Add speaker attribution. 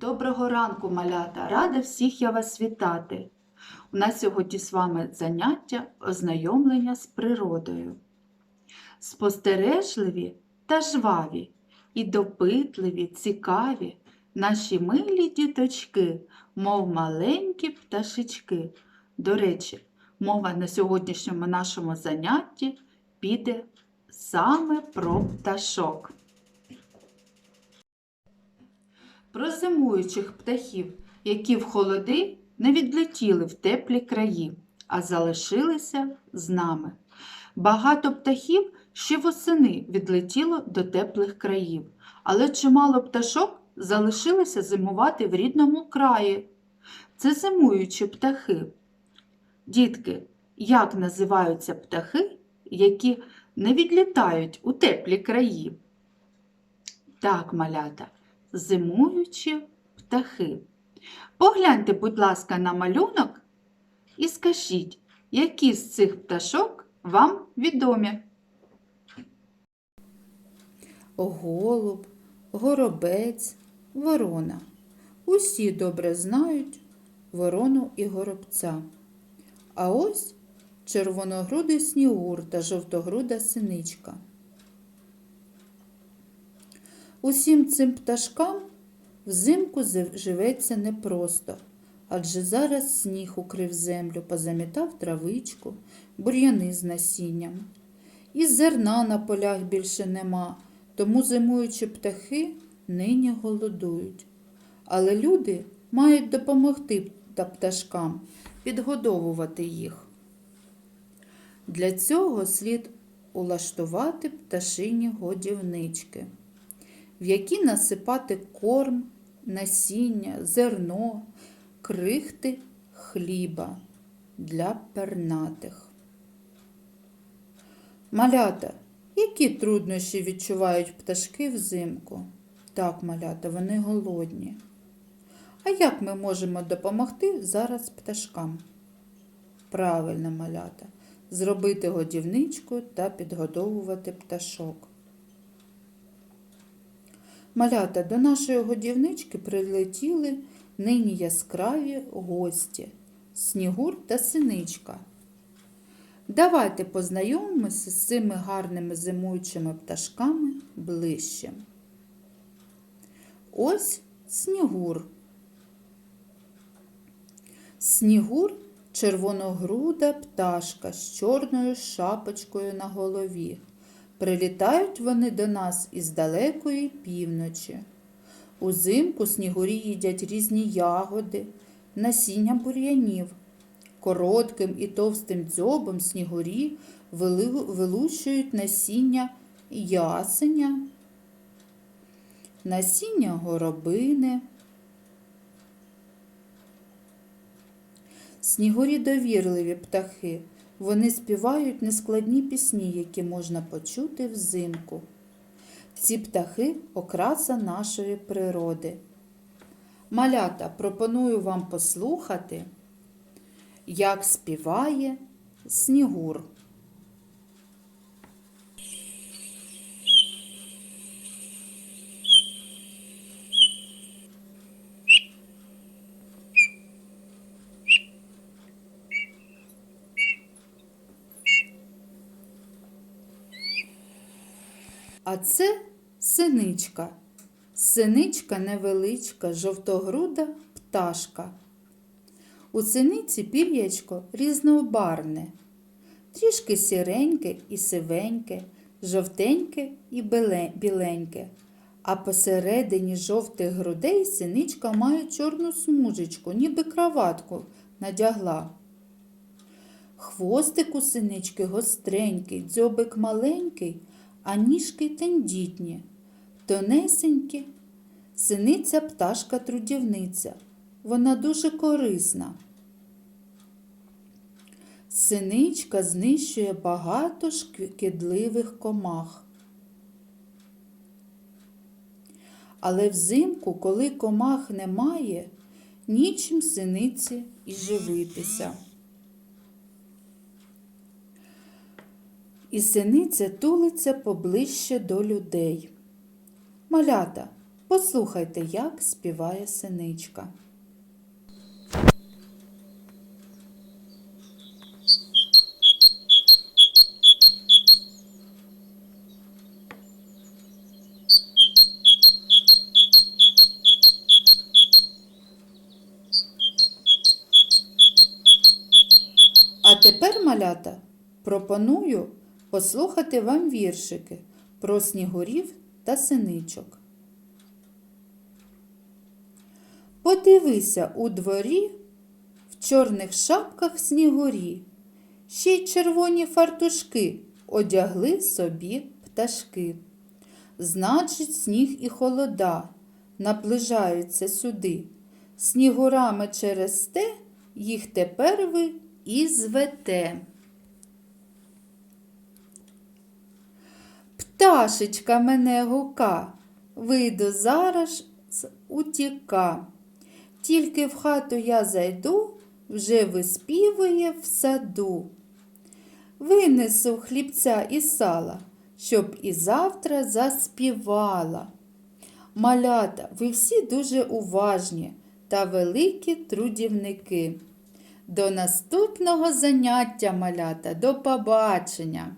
Speaker 1: Доброго ранку, малята! Рада всіх я вас вітати. У нас сьогодні з вами заняття ознайомлення з природою. Спостережливі та жваві, і допитливі, цікаві наші милі діточки, мов маленькі пташечки. До речі, мова на сьогоднішньому нашому занятті піде саме про пташок. Про зимуючих птахів, які в холоди не відлетіли в теплі краї, а залишилися з нами. Багато птахів ще восени відлетіло до теплих країв, але чимало пташок залишилися зимувати в рідному краї. Це зимуючі птахи. Дітки, як називаються птахи, які не відлітають у теплі краї? Так, малята зимуючі птахи. Погляньте, будь ласка, на малюнок і скажіть, які з цих пташок вам відомі? Голуб, горобець, ворона. Усі добре знають ворону і горобця. А ось червоногрудий снігур та жовтогруда синичка. Усім цим пташкам взимку живеться непросто, адже зараз сніг укрив землю, позамітав травичку, бур'яни з насінням. І зерна на полях більше нема, тому зимуючі птахи нині голодують. Але люди мають допомогти та пташкам підгодовувати їх. Для цього слід улаштувати пташині годівнички в які насипати корм, насіння, зерно, крихти хліба для пернатих. Малята, які труднощі відчувають пташки взимку? Так, малята, вони голодні. А як ми можемо допомогти зараз пташкам? Правильно, малята, зробити годівничку та підгодовувати пташок. Малята, до нашої годівнички прилетіли нині яскраві гості Снігур та синичка. Давайте познайомимося з цими гарними зимуючими пташками ближче. Ось снігур. Снігур червоногруда пташка з чорною шапочкою на голові. Прилітають вони до нас із далекої півночі. Узимку снігурі їдять різні ягоди, насіння бур'янів. Коротким і товстим дзьобом снігурі вилущують насіння ясеня, насіння горобини. Снігурі довірливі птахи. Вони співають нескладні пісні, які можна почути взимку. Ці птахи окраса нашої природи. Малята, пропоную вам послухати, як співає снігур. А це синичка. Синичка невеличка, жовтогруда пташка. У синиці пір'ячко різнобарне, трішки сіреньке і сивеньке, жовтеньке і біленьке. А посередині жовтих грудей синичка має чорну смужечку, ніби краватку надягла. Хвостик у синички гостренький, дзьобик маленький, а ніжки тендітні, тонесенькі. Синиця пташка трудівниця. Вона дуже корисна. Синичка знищує багато шкідливих комах. Але взимку, коли комах немає, нічим синиці і живитися. І синиця тулиться поближче до людей. Малята, Послухайте, як співає синичка. А тепер, малята, пропоную послухати вам віршики про снігурів та синичок. Подивися у дворі в чорних шапках снігурі, ще й червоні фартушки одягли собі пташки. Значить, сніг і холода наближаються сюди. Снігурами через те їх тепер ви і звете. Пташечка мене гука, вийду зараз утіка. Тільки в хату я зайду, вже виспівує в саду. Винесу хлібця і сала, щоб і завтра заспівала. Малята, ви всі дуже уважні та великі трудівники. До наступного заняття, малята, до побачення!